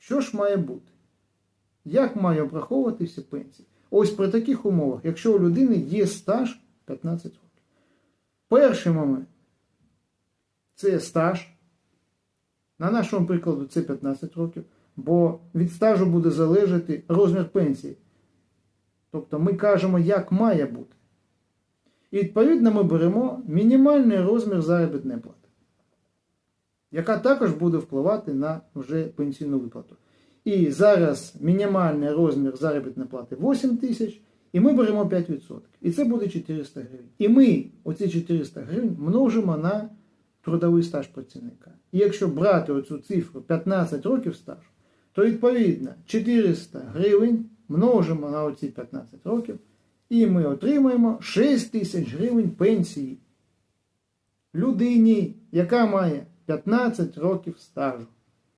Що ж має бути? Як має обраховуватися пенсія? Ось при таких умовах, якщо у людини є стаж 15 років. Перший момент це стаж. На нашому прикладу це 15 років, бо від стажу буде залежати розмір пенсії. Тобто ми кажемо, як має бути. І відповідно ми беремо мінімальний розмір заробітної плати, яка також буде впливати на вже пенсійну виплату. І зараз мінімальний розмір заробітної плати 8 тисяч, і ми беремо 5%. І це буде 400 гривень. І ми оці 400 гривень множимо на трудовий стаж працівника. І якщо брати оцю цифру 15 років стажу, то відповідно 400 гривень множимо на оці 15 років, і ми отримаємо 6 тисяч гривень пенсії людині, яка має 15 років стажу.